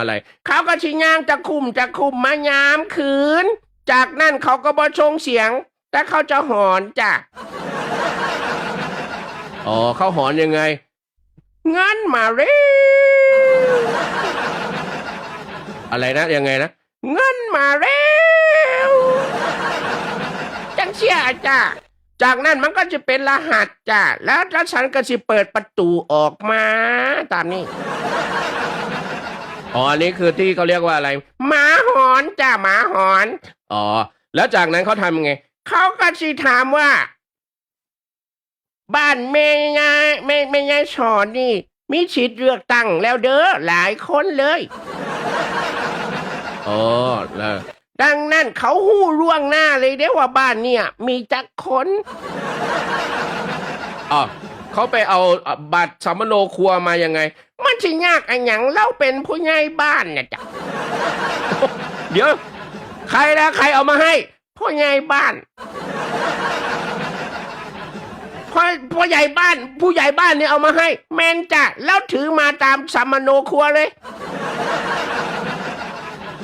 อะไร เขาก็ชิย่างจะคุมจะคุมมายามคืน จากนั้นเขาก็บอชงเสียง แต่เขาจะหอนจ้ะอ๋อเขาหอนยังไงเงินมาเร็วอะไรนะยังไงนะเงินมาเร็ว จังเชี่ยจ้ะจากนั้นมันก็จะเป็นรหัสจ้ะแล้วฉันก็จะเปิดประตูออกมา ตามนี้ อ๋ออันนี้คือที่เขาเรียกว่าอะไรหมาหอนจ้ะหมาหอน อ๋อ แล้วจากนั้นเขาทำยังไง เขาก็จะถามว่า บ้านแม่ยายแม่แม่ยายสอนนี่ มีสิทธิ์เลือกตั้งแล้วเด้อหลายคนเลยอ๋อแล้วดังนั้นเขาหู้ล่วงหน้าเลยเด้ว่าบ้านเนี่ย มีจักคนอ๋อ เขาไปเอาบัตรสัมมโนครัวมายังไง มันสิยากอันหยังเล่าเป็นผู้ใหญ่บ้านเนี่ยจ้ะเดี๋ยว ใครนะใครเอามาให้ผู้ใหญ่บ้านพ่อพ่อใหญ่บ้าน ผู้ใหญ่บ้านเนี่ยเอามาให้ แมนจ้ะแล้วถือมาตามสัมมโนครัวเลย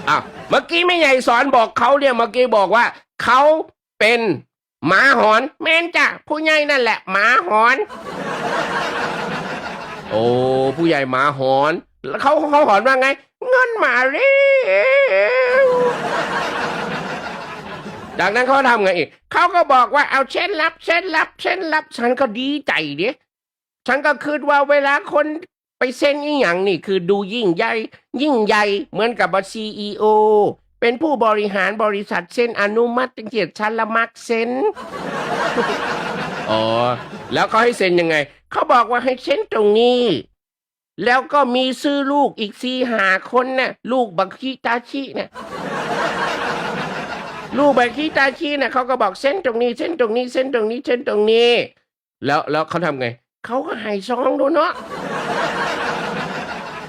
อ้าวเมื่อกี้ไม่ใหญ่สอนบอกเขาเนี่ยเมื่อกี้บอกว่าเขาเป็น หมาหอนแม่นจ้ะผู้ใหญ่นั่นแหละหมาหอน โอ้ผู้ใหญ่หมาหอน แล้วเขาเขาหอนว่าไง เงินมาเร็วจากนั้นเขาทำไงอีกเขาก็บอกว่าเอาเช่นรับเช่นรับเช่นรับ ฉันก็ดีใจเดียฉันก็คิดว่าเวลาคนไปเซ็นอีหยังนี่คือดูยิ่งใหญ่ ยิ่งใหญ่เหมือนกับซีอีโอ เป็นผู้บริหารบริษัทเซ็นอนุมัติเกียรติชันละมักเซ็นอ๋อ แล้วเขาให้เซ็นยังไง เขาบอกว่าให้เซ็นตรงนี้ แล้วก็มีซื้อลูกอีกสี่หาคนน่ะลูกบักคิตาชิน่ะลูกบักคิตาชิน่ะเขาก็บอกเส้นตรงนี้เส้นตรงนี้เส้นตรงนี้เส้นตรงนี้ แล้วแล้วเขาทำไง เขาก็ให้ซองดูเนาะ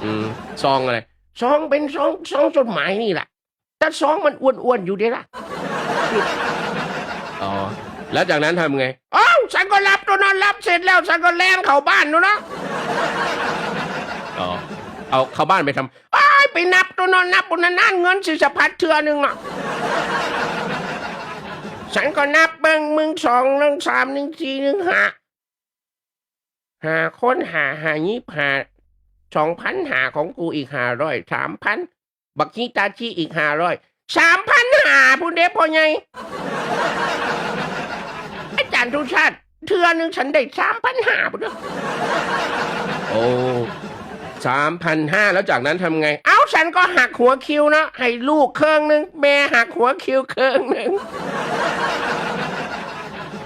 อืมซองอะไรซองเป็นซองซองจดหมายนี่แหละ แต่ซองมันอ้วนๆอยู่เด้ล่ะอ๋อ แล้วจากนั้นทำไง อ้าวฉันก็รับตัวนั้นรับเสร็จแล้วฉันก็แล่นเข้าบ้านนูเนาะอ๋อ เอาเข้าบ้านไปทำอ้ายไปนับตัวนั้นนับตัวนั้นนั่นเงินสิสะพัดเทือหนึ่งอะ ฉันก็นับเบิ้งมึงสองหนึ่งสามหนึ่งสี่หนึ่งห้าหาคนหาหายี่หาสองพันหาของกูอีกห้าร้อยสามพัน บักนี้ตาชีอีกห้าร้อยสามพันหาพูดเด็พอไงอาจารย์ทุชาติเทือหนึ่งฉันได้สามพันหาพูดเด้โอ้สามพันห้าแล้วจากนั้นทำไง เอ้าฉันก็หักหัวคิวเนาะให้ลูกเครื่องหนึ่งแม่หักหัวคิวเครื่องหนึ่ง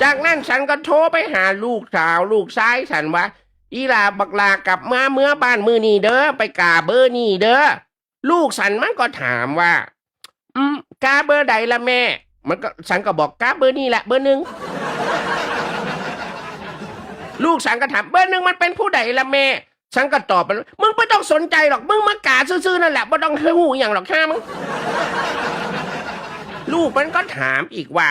จากนั้นฉันก็โทรไปหาลูกสาวลูกซ้ายฉันว่าอีลาบักลากลับมาเมื่อบ้านมือนี่เด้อไปกาเบอร์นี่เด้อ ลูกฉันมันก็ถามว่า อืมกาเบอร์ใดละแม่ มันก็ฉันก็บอกกาเบอร์นี่แหละเบอร์หนึ่งลูกฉันก็ถามเบอร์หนึ่งมันเป็นผู้ใดละแม่ ฉันก็ตอบมันมึงไม่ต้องสนใจหรอกมึงมากาซื่อๆนั่นแหละไม่ต้องหูอย่างหรอกข้ามึงลูกมันก็ถามอีกว่า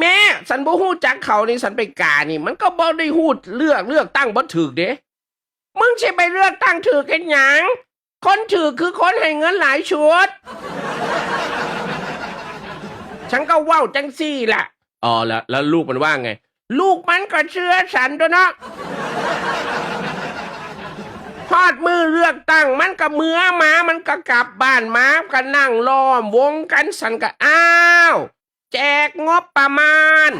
แม่สันบ่ฮู้จักเขานี่สันไปกานี่ มันก็บ่ได้ฮู้เลือกเลือกตั้งบ่ถูกเด้มึงสิไปเลือกตั้งถูกกันยัง คนถูกคือคนให้เงินหลายชุด ฉันก็เว้าจังซี่ล่ะอ๋อแล้วแล้วลูกมันว่าไง ลูกมันก็เชื่อฉันตัวเนาะพอดมือเลือกตั้งมันก็เมือหมา มันก็กลับบ้านหมาก็นั่งล้อมวงกันสันก็อ้าว แจกงบประมาณ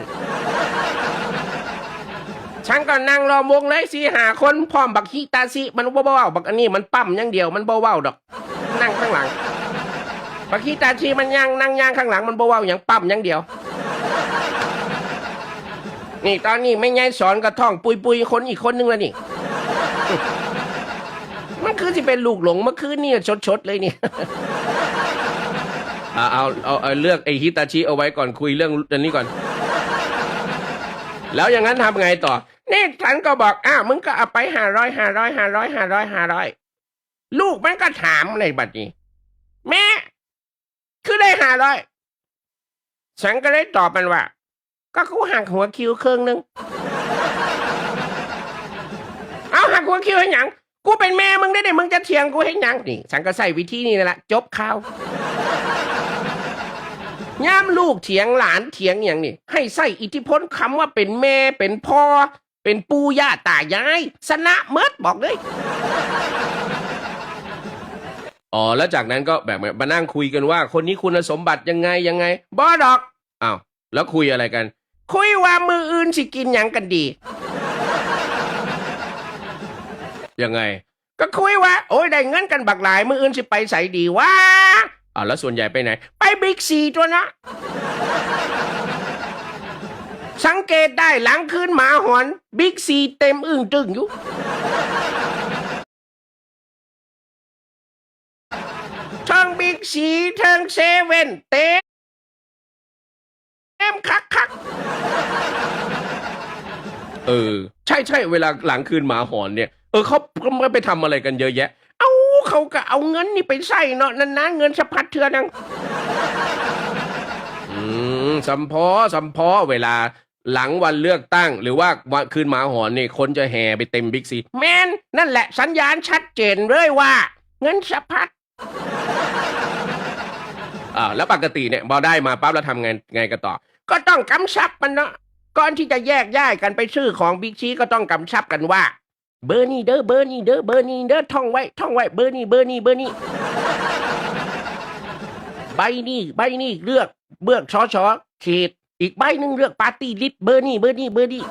ฉันก็นั่งรอวงเลยสี่หาคนพร้อมบักฮิตาซิมันบ่เว้าบักอันนี้มันปั๊มอย่างเดียวมันบ่เว้าดอก นั่งข้างหลัง บักฮิตาชิมันย่างนั่งย่างข้างหลังมันบ่เว้าอย่างปั๊มอย่างเดียว นี่ตอนนี้ไม่ง่ายสอนกระท่องปุยปุยคนอีกคนนึงแล้วนี่มันคือที่เป็นลูกหลงเมื่อคืนนี่ชดๆเลยนี่เอาเอาเอาเลือกไอฮิตาชิเอาไว้ก่อนคุยเรื่องอันนี้ก่อน แล้วอย่างนั้นทำไงต่อ นี่ฉันก็บอกอ้าวมึงก็เอาไปห้าร้อยห้าร้อยห้าร้อยห้าร้อยห้าร้อยลูกมันก็ถามในบัดนี้ แม่ คือได้ห้าร้อยฉันก็เลยตอบมันว่า ก็กูหักหัวคิวเครึ่องนึง เอาหักหัวคิวให้หยัง กูเป็นแม่มึงได้เดี๋ยวมึงจะเถียงกูให้หยังนี่ฉันก็ใส่วิธีนี้นั่นแหละจบข่าวย่ามลูกเถียงหลานเถียงอย่างนี้ให้ใส่อิทธิพลคำว่าเป็นแม่เป็นพ่อ เป็นปู่ย่าตายายสนะเมิดบอกเลย อ๋อแล้วจากนั้นก็แบบมานั่งคุยกันว่า คนนี้คุณสมบัติยังไงยังไงบอดอกอ้าวแล้วคุยอะไรกัน คุยว่ามืออื่นสิกินหยังกันดี ยังไง ก็คุยว่า โอ้ยได้เงินกันบักหลาย มืออื่นสิไปใส่ดีวะอ้าวแล้วส่วนใหญ่ไปไหน ไปบิ๊กซีตัวนะ สังเกตได้หลังคืนหมาหอน บิ๊กซีเต็มอึ้งตึงอยู่ ทั้งบิ๊กซีทั้งเซเว่นเต็มเต็มคักคักเออ ใช่ใช่เวลาหลังคืนหมาหอนเนี่ย เออเขาเขาไม่ไปทำอะไรกันเยอะแยะ เอาเขาก็เอาเงินนี่ไปใส่เนาะนั่นนะเงินสะพัดเทือนังอืมสัมพอสัมพอเวลา หลังวันเลือกตั้ง หรือว่าวันคืนหมาหอนนี่คนจะแห่ไปเต็มบิ๊กซีแมนนั่นแหละสัญญาณชัดเจนเลยว่า เงินสะพัดอ่าแล้วปกติเนี่ยพอได้มาปั๊บเราทำไงไงกันต่อ ก็ต้องกำชับมันเนาะก่อนที่จะแยกย้ายกันไปซื้อของบิ๊กซีก็ต้องกำชับกันว่า เบอร์นี้เด้อเบอร์นี้เด้อเบอร์นี้เด้อท่องไว้ท่องไว้เบอร์นี้เบอร์นี้เบอร์นี้ใบนี้ใบนี้เลือกเบือกชอชอเขต อีกใบหนึ่งเลือกปาร์ตี้ลิสต์เบอร์นี้เบอร์นี้เบอร์นี้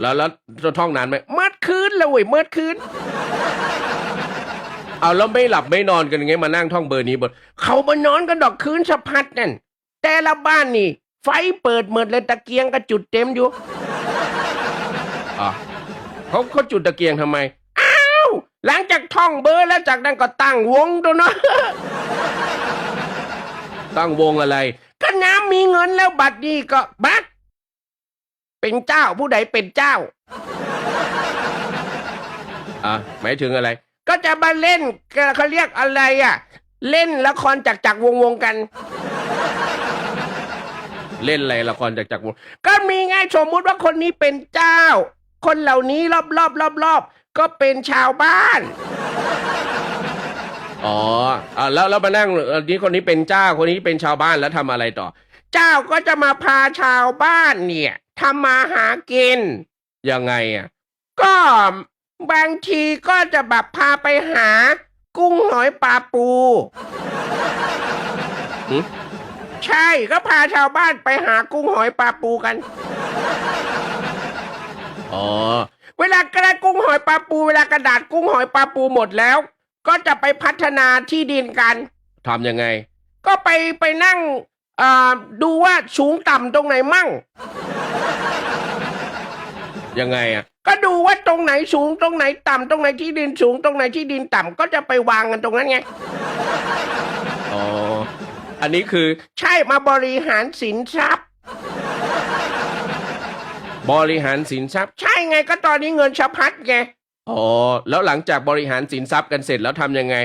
แล้วแล้วจะท่องนานไหมเมื่อคืนแล้วเว้ยเมื่อคืนเอาแล้วไม่หลับไม่นอนกันไงมานั่งท่องเบอร์นี้บนเขามานอนกันดอกคืนสะพัดนั่นแต่ละบ้านนี่ ไฟเปิดเมิดเลยตะเกียงก็จุดเต็มอยู่อะเขาเขาจุดตะเกียงทำไม อ้าว หลังจากท่องเบอร์แล้วจากนั้นก็ตั้งวงตัวเนาะ ตั้งวงอะไร ก็น้ำมีเงินแล้วบัตรนี้ก็บัตรเป็นเจ้าผู้ใดเป็นเจ้าอะหมายถึงอะไร ก็จะมาเล่นเขาเรียกอะไรอะ เล่นละครจากจากวงวงกัน เล่นอะไรละครจากจากวง ก็มีไงสมมุติว่าคนนี้เป็นเจ้า คนเหล่านี้รอบรอบรอบรอบก็เป็นชาวบ้าน อ๋ออ่าแล้วแล้วมานั่งอ่อนี้คนนี้เป็นเจ้าคนนี้เป็นชาวบ้านแล้วทำอะไรต่อ เจ้าก็จะมาพาชาวบ้านเนี่ยทำมาหากินยังไงอะก็บางทีก็จะแบบพาไปหา กุ้งหอยปลาปูหึใช่ก็พาชาวบ้านไปหากุ้งหอยปลาปูกัน อ๋อ เวลากระดกุ้งหอยปลาปู เวลากระดาษกุ้งหอยปลาปูหมดแล้ว ก็จะไปพัฒนาที่ดินกันทำยังไง ก็ไปไปนั่งอ่าดูว่าสูงต่ำตรงไหนมั่ง ยังไงอะ ก็ดูว่าตรงไหนสูงตรงไหนต่ำตรงไหนที่ดินสูงตรงไหนที่ดินต่ำก็จะไปวางกันตรงนั้นไง อ๋อ อันนี้คือใช่มาบริหารสินทรัพย์ บริหารสินทรัพย์ ใช่ไงก็ตอนนี้เงินสะพัดไง อ๋อแล้วหลังจากบริหารสินทรัพย์กันเสร็จแล้วทำยังไง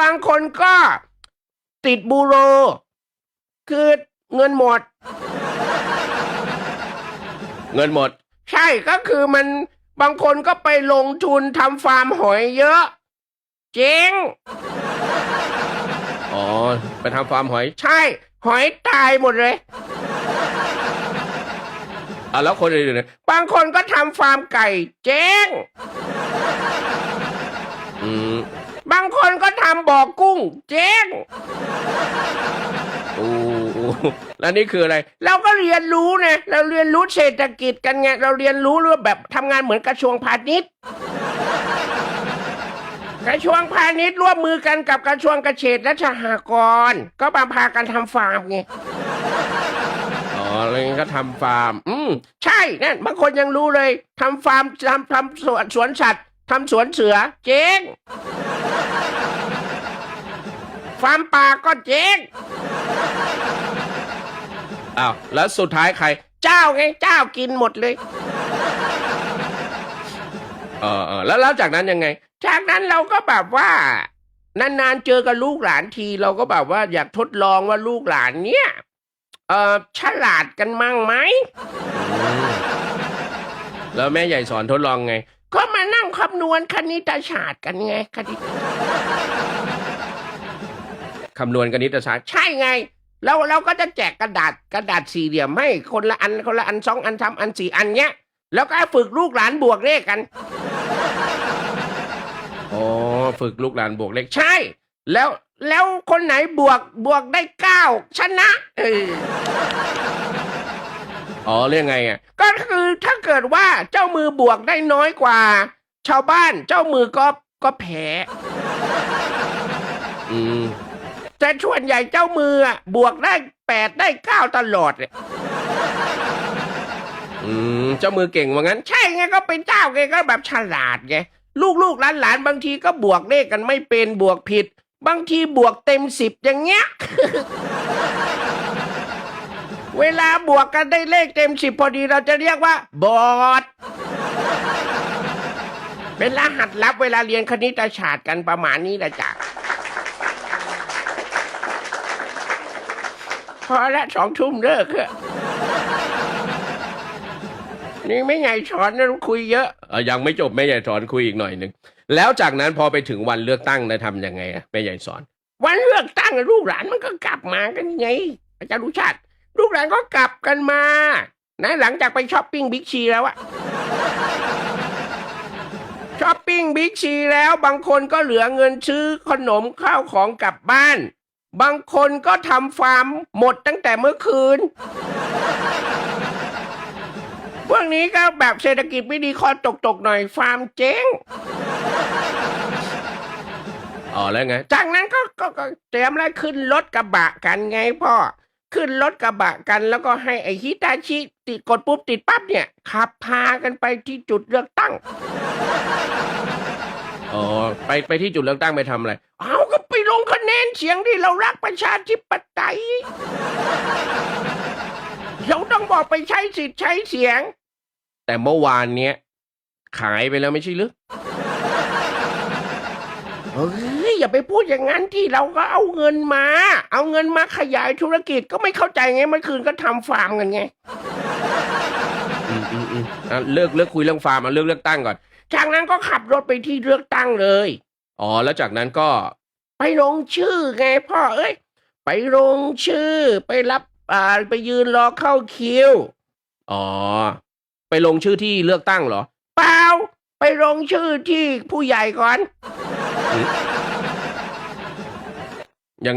บางคนก็ติดบูโร คือเงินหมด เงินหมด ใช่ก็คือมันบางคนก็ไปลงทุนทำฟาร์มหอยเยอะ เจ๊งอ๋อไปทำฟาร์มหอย ใช่ หอยตายหมดเลยอะแล้วคนอื่นๆบางคนก็ทำฟาร์มไก่ เจ๊ง อืมบางคนก็ทำบ่อกุ้ง เจ๊งโอ้โหแล้วนี่คืออะไร เราก็เรียนรู้ไงเราเรียนรู้เศรษฐกิจกันไง เราเรียนรู้เรื่องแบบทำงานเหมือนกระทรวงพาณิชย์กระทรวงพาณิชย์ร่วมมือกันกับกระทรวงเกษตรและสหกรณ์ก็มาพากันทำฟาร์มไง อ๋อแล้วงั้นก็ทำฟาร์ม อืม ใช่นั่นบางคนยังรู้เลยทำฟาร์มทำทำสวนสวนสัตว์ ทำสวนเสือ เจ๊งฟาร์มป่าก็เจ๊งอ้าวแล้วสุดท้ายใคร เจ้าไงเจ้ากินหมดเลย เออเออแล้วแล้วจากนั้นยังไง จากนั้นเราก็แบบว่านานๆเจอกับลูกหลานทีเราก็แบบว่าอยากทดลองว่าลูกหลานเนี่ยเออฉลาดกันมั่งไหมแล้วแม่ใหญ่สอนทดลองไง ก็มานั่งคำนวณคณิตศาสตร์กันไงคณิตคำนวณคณิตศาสตร์ใช่ไง เราเราก็จะแจกกระดาษกระดาษสี่เหลี่ยมให้คนละอันคนละอันสองอันทำอันสี่อันเนี้ย แล้วก็ฝึกลูกหลานบวกเลขกันอ๋อฝึกลูกหลานบวกเลขใช่ แล้วแล้วคนไหนบวกบวกได้เก้าชนะเออ อ๋อเรื่องไงอะก็คือถ้าเกิดว่าเจ้ามือบวกได้น้อยกว่า ชาวบ้านเจ้ามือก็ก็แพ้อืมแต่ส่วนใหญ่เจ้ามืออะบวกได้แปดได้เก้าตลอดเลยอืมเจ้ามือเก่งว่างั้น ใช่ไงก็เป็นเจ้าไงก็แบบฉลาดไงลูกลูกหลานหลานบางทีก็บวกเลขกันไม่เป็นบวกผิด บางทีบวกเต็มสิบอย่างเงี้ย เวลาบวกกันได้เลขเต็มสิบพอดีเราจะเรียกว่า บอด เป็นรหัสลับเวลาเรียนคณิตศาสตร์กันประมาณนี้แหละจ้ะพอละสองทุ่มเลิกเถอะนี่ไม่ไงสอนนะคุยเยอะเออยังไม่จบแม่ใหญ่สอนคุยอีกหน่อยหนึ่งแล้วจากนั้นพอไปถึงวันเลือกตั้งนะทำยังไงอะแม่ใหญ่สอน วันเลือกตั้งอะลูกหลานมันก็กลับมากันไงอาจารย์รุชาติ ลูกหลานก็กลับกันมา นะหลังจากไปช้อปปิ้งบิ๊กซีแล้วอะช้อปปิ้งบิ๊กซีแล้วบางคนก็เหลือเงินซื้อขนมข้าวของกลับบ้าน บางคนก็ทำฟาร์มหมดตั้งแต่เมื่อคืน พวกนี้ก็แบบเศรษฐกิจไม่ดีคอตกๆหน่อยฟาร์มเจ๊งอ๋อแล้วไง จากนั้นก็ก็ก็เตรียมแล้วขึ้นรถกระบะกันไงพ่อ ขึ้นรถกระบะกันแล้วก็ให้ไอ้ฮิตาชิติดกดปุ๊บติดปั๊บเนี่ย ขับพากันไปที่จุดเลือกตั้ง อ๋อ ไปไปที่จุดเลือกตั้งไปทำอะไร เอาก็ไปลงคะแนนเสียงที่เรารักประชาธิปไตยเราต้องบอกไปใช้สิทธิ์ใช้เสียง แต่เมื่อวานเนี้ย ขายไปแล้วไม่ใช่หรือ เฮ้ย อย่าไปพูดอย่างนั้นที่เราก็เอาเงินมา เอาเงินมาขยายธุรกิจก็ไม่เข้าใจไงเมื่อคืนก็ทำฟาร์มกันไงอืมอืมอืมอะเลิกเลิกคุยเรื่องฟาร์มเอาเรื่องเลือกตั้งก่อน จากนั้นก็ขับรถไปที่เลือกตั้งเลย อ๋อแล้วจากนั้นก็ ไปลงชื่อไงพ่อเอ้ย ไปลงชื่อ ไปรับอ่าไปยืนรอเข้าคิว อ๋อ ไปลงชื่อที่เลือกตั้งเหรอ เปล่า ไปลงชื่อที่ผู้ใหญ่ก่อนอืม ยังไง